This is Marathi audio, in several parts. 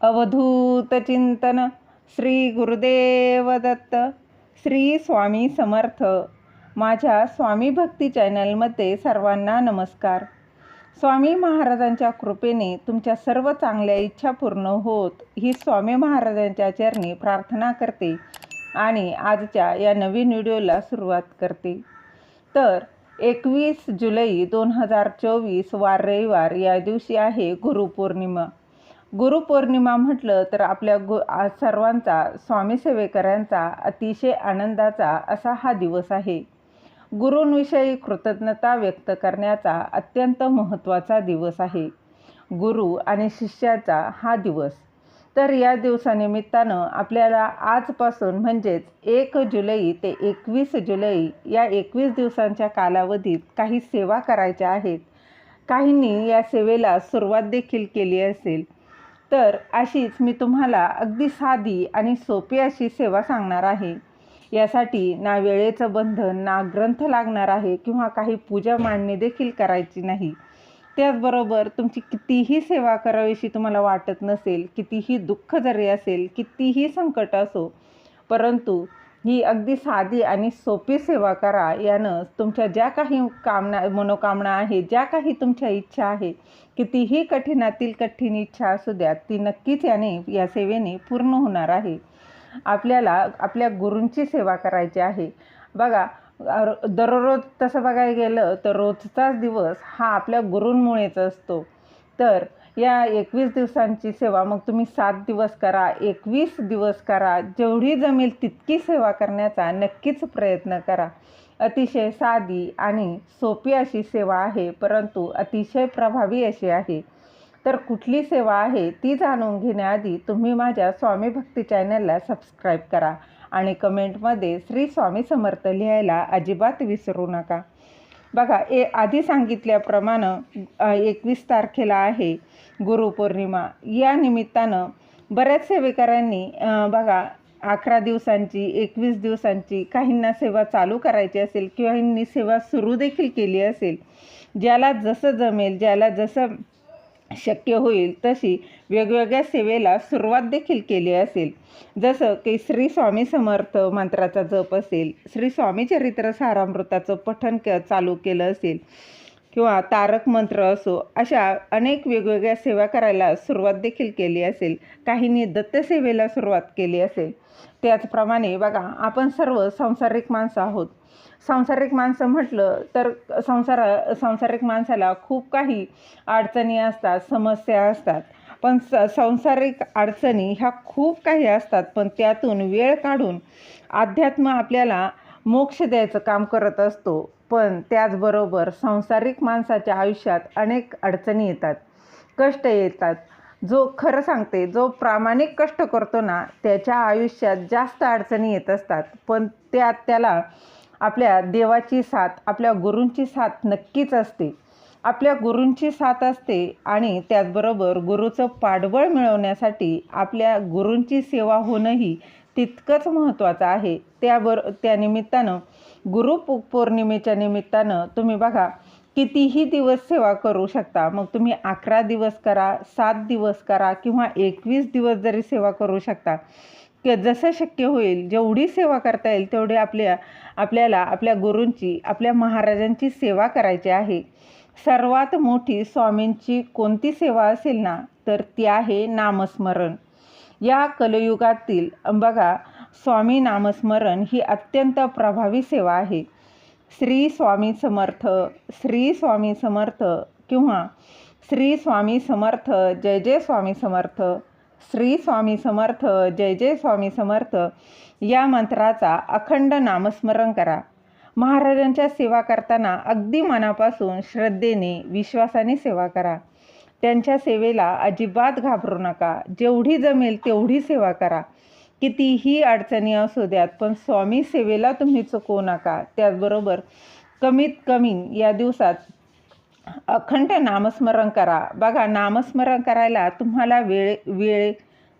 अवधूत चिंतन श्री गुरुदेव दत्त श्री स्वामी समर्थ. माझ्या स्वामी भक्ती चॅनलमध्ये सर्वांना नमस्कार. स्वामी महाराजांच्या कृपेने तुमच्या सर्व चांगल्या इच्छा पूर्ण होत ही स्वामी महाराजांच्या चरणी प्रार्थना करते आणि आजच्या या नवीन व्हिडिओला सुरुवात करते. तर एकवीस जुलै दोन हजार चोवीस वार रविवार या दिवशी आहे गुरुपौर्णिमा. गुरुपौर्णिमा म्हटलं तर आपल्या गु सर्वांचा स्वामी सेवेकरांचा अतिशय आनंदाचा असा हा दिवस आहे. गुरूंविषयी कृतज्ञता व्यक्त करण्याचा अत्यंत महत्त्वाचा दिवस आहे. गुरु आणि शिष्याचा हा दिवस. तर या दिवसानिमित्तानं आपल्याला आजपासून म्हणजेच एक जुलै ते एकवीस जुलै या एकवीस दिवसांच्या कालावधीत काही सेवा करायच्या आहेत. काहींनी या सेवेला सुरुवात देखील केली असेल. तर अशीच मी तुम्हाला अगदी साधी आणि सोपी अशी सेवा सांगणार आहे. यासाठी ना वेळेचं बंधन ना ग्रंथ लागणार आहे किंवा काही पूजा मांडणी देखील करायची नाही. त्याचबरोबर तुमची कितीही सेवा करावीशी तुम्हाला वाटत नसेल कितीही दुःख जरी असेल कितीही संकट असो परंतु ही अगदी साधी आणि सोपी सेवा करा. यानं तुमच्या ज्या काही कामना मनोकामना आहेत ज्या काही तुमच्या इच्छा आहे कितीही कठीणातील कठीण इच्छा असू द्या ती नक्कीच याने या सेवेने पूर्ण होणार आहे. आपल्याला आपल्या गुरूंची सेवा करायची आहे. बघा दररोज तसं बघायला गेलं तर रोजचाच दिवस हा आपल्या गुरूंमुळेच असतो. तर या एकवीस दिवसांची सेवा मग तुम्ही सात दिवस करा एकवीस दिवस करा. जेवढी जमेल तितकी सेवा करण्याचा नक्कीच प्रयत्न करा. अतिशय साधी आणि सोपी अशी सेवा आहे परंतु अतिशय प्रभावी अशी आहे. तर कुठली सेवा आहे ती जाणून घेण्याआधी तुम्ही माझ्या स्वामी भक्ती चॅनलला सबस्क्राईब करा आणि कमेंटमध्ये श्री स्वामी समर्थ लिहायला अजिबात विसरू नका. बघा ए आधी सांगितल्याप्रमाणे एकवीस तारखेला आहे गुरुपौर्णिमा. या निमित्तानं बऱ्याच सेवेकरांनी बघा अकरा दिवसांची एकवीस दिवसांची काहींना सेवा चालू करायची असेल किंवा सेवा सुरू देखील केली असेल ज्याला जसं जमेल ज्याला जसं शक्य होईल तशी वेगवेगळ्या सेवेला सुरुवात देखील केली असेल. जसं की श्री स्वामी समर्थ मंत्राचा जप असेल श्री स्वामी चरित्र सारामृताचं पठण क चालू केलं असेल. किंवा तारक मंत्र असो अशा अनेक वेगवेगळ्या सेवा करायला सुरुवात देखील केली असेल. काहींनी दत्तसेवेला सुरुवात केली असेल. त्याचप्रमाणे बघा आपण सर्व सांसारिक माणसं आहोत. सांसारिक माणसं म्हटलं तर संसारा सांसारिक माणसाला खूप काही अडचणी असतात समस्या असतात. पण स सांसारिक अडचणी ह्या खूप काही असतात पण त्यातून वेळ काढून अध्यात्म आपल्याला मोक्ष द्यायचं काम करत असतो. पण त्याचबरोबर सांसारिक माणसाच्या आयुष्यात अनेक अडचणी येतात कष्ट येतात. जो खरं सांगते जो प्रामाणिक कष्ट करतो ना त्याच्या आयुष्यात जास्त अडचणी येत असतात. पण त्यात त्याला आपल्या देवाची साथ आपल्या गुरूंची साथ नक्कीच असते. आपल्या गुरूंची साथ असते आणि त्याचबरोबर गुरुचं पाठबळ मिळवण्यासाठी आपल्या गुरूंची सेवा होणंही तितकंच महत्त्वाचं आहे. त्याबर त्या निमित्तानं गुरु पौर्णिमेच्या निमित्तानं तुम्ही बघा कितीही दिवस सेवा करू शकता. मग तुम्ही अकरा दिवस करा सात दिवस करा किंवा एकवीस दिवस जरी सेवा करू शकता की जसं शक्य होईल जेवढी सेवा करता येईल तेवढी आपल्या आपल्याला आपल्या गुरूंची आपल्या महाराजांची सेवा करायची आहे. सर्वात मोठी स्वामींची कोणती सेवा असेल ना तर ती आहे नामस्मरण. या कलयुगातील बघा स्वामी नामस्मरण ही अत्यंत प्रभावी सेवा आहे. श्री स्वामी समर्थ श्री स्वामी समर्थ किंवा श्री स्वामी समर्थ जय जय स्वामी समर्थ श्री स्वामी समर्थ जय जय स्वामी समर्थ या मंत्राचा अखंड नामस्मरण करा. महाराजांच्या सेवा करताना अगदी मनापासून श्रद्धेने विश्वासाने सेवा करा. त्यांच्या सेवेला अजिबात घाबरू नका. जेवढी जमेल तेवढी सेवा करा. कितीही अडचणी असू द्यात पण स्वामी सेवेला तुम्ही चुकवू नका. त्याचबरोबर कमीत कमी या दिवसात अखंड नामस्मरण करा. बघा नामस्मरण करायला तुम्हाला वेळ वेळ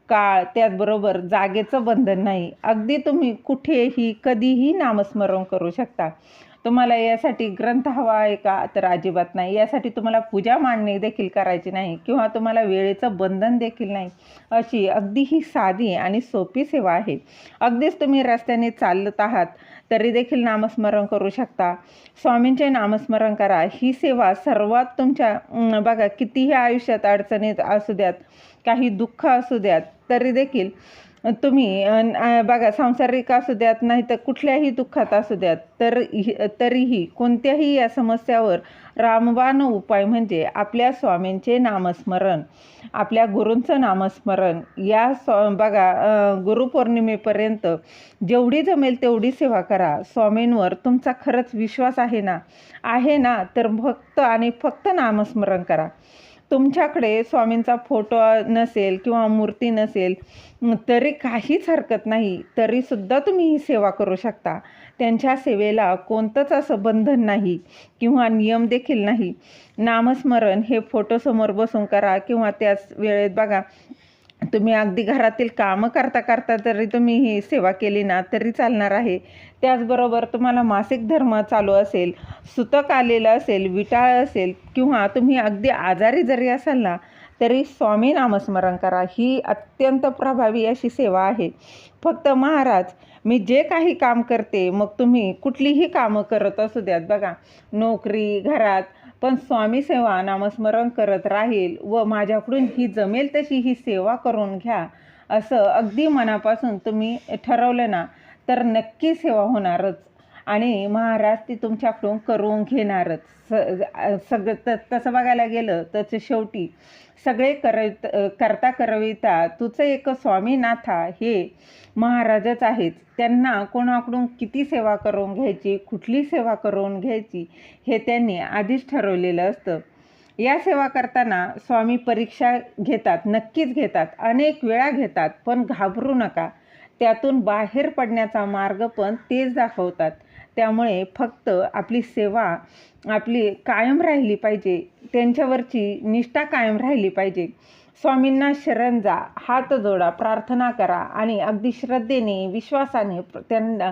काळ त्याचबरोबर जागेचं बंधन नाही. अगदी तुम्ही कुठेही कधीही नामस्मरण करू शकता. तुम्हाला यासाठी ग्रंथ हवा आहे का? तर अजिबात नाही. यासाठी तुम्हाला पूजा मांडणी देखील करायची नाही किंवा तुम्हाला वेळेचं बंधन देखील नाही. अशी अगदी ही साधी आणि सोपी सेवा आहे. अगदीच तुम्ही रस्त्याने चालत आहात. तरी देखील नामस्मरण करू शकता. स्वामींचे नामस्मरण करा. ही सेवा सर्वात तुमच्या बघा कितीही आयुष्यात अडचणीत असू द्यात काही दुःख असू द्यात तरी देखील तुम्ही बघा सांसारिक असू द्यात नाही तर कुठल्याही दुःखात असू द्यात तर तरीही कोणत्याही या समस्यावर रामबाण उपाय म्हणजे आपल्या स्वामींचे नामस्मरण आपल्या गुरूंचं नामस्मरण. या स्वा बघा गुरुपौर्णिमेपर्यंत जेवढी जमेल तेवढी सेवा करा. स्वामींवर तुमचा खरंच विश्वास आहे ना? आहे ना? तर फक्त आणि फक्त नामस्मरण करा. तुमच्याकडे स्वामींचा फोटो नसेल किंवा मूर्ती नसेल तरी काहीच हरकत नाही तरीसुद्धा तुम्ही ही सेवा करू शकता. त्यांच्या सेवेला कोणतंच असं बंधन नाही किंवा नियम देखील नाही. नामस्मरण हे फोटोसमोर बसून करा किंवा त्याच वेळेत बघा तुम्ही अगदी घरातील कामं करता करता जरी तुम्ही ही सेवा केली ना तरी चालणार आहे. त्याचबरोबर तुम्हाला मासिक धर्म चालू असेल सुतक आलेलं असेल विटाळ असेल किंवा तुम्ही अगदी आजारी जरी असाल ना तरी स्वामी नामस्मरण करा. ही अत्यंत प्रभावी अशी सेवा आहे. फक्त महाराज मी जे काही काम करते मग तुम्ही कुठलीही कामं करत असू द्यात. बघा नोकरी घरात पण स्वामी सेवा नामस्मरण करत राहील व माझ्याकडून ही जमेल तशी ही सेवा करून घ्या असं अगदी मनापासून तुम्ही ठरवलं ना तर नक्की सेवा होणारच. आणि महाराज ती तुमच्याकडून करून घेणारच. स सगळं त तसं बघायला गेलं तर शेवटी सगळे करत करता करविता तुझं एक स्वामीनाथा हे महाराजच आहेत. त्यांना कोणाकडून किती सेवा करून घ्यायची कुठली सेवा करून घ्यायची हे त्यांनी आधीच ठरवलेलं असतं. या सेवा करताना स्वामी परीक्षा घेतात नक्कीच घेतात अनेक वेळा घेतात पण घाबरू नका. त्यातून बाहेर पडण्याचा मार्ग पण तेच दाखवतात. त्यामुळे फक्त आपली सेवा आपली कायम राहिली पाहिजे. त्यांच्यावरची निष्ठा कायम राहिली पाहिजे. स्वामींना शरण जा हात जोडा प्रार्थना करा आणि अगदी श्रद्धेने विश्वासाने त्यांना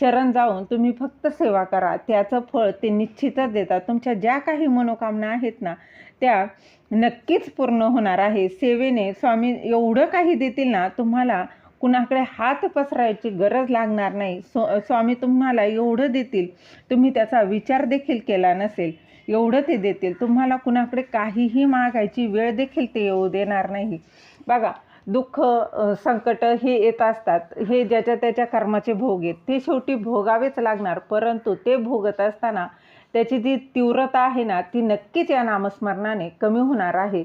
शरण जाऊन तुम्ही फक्त सेवा करा. त्याचं फळ ते निश्चितच देतात. तुमच्या ज्या काही मनोकामना आहेत ना त्या नक्कीच पूर्ण होणार आहे. सेवेने स्वामी एवढं काही देतील ना तुम्हाला कुणाकडे हात पसरायची गरज लागणार नाही. सो स्वामी तुम्हाला एवढं देतील. तुम्ही त्याचा विचार देखील केला नसेल. एवढं ते देतील. तुम्हाला कुणाकडे काहीही मागायची वेळ देखील ते येऊ देणार नाही. बघा दुःख संकट हे येत असतात. हे ज्याच्या त्याच्या कर्माचे भोग आहेत. ते शेवटी भोगावेच लागणार. परंतु ते भोगत असताना त्याची जी तीव्रता आहे ना ती नक्कीच या नामस्मरणाने कमी होणार आहे.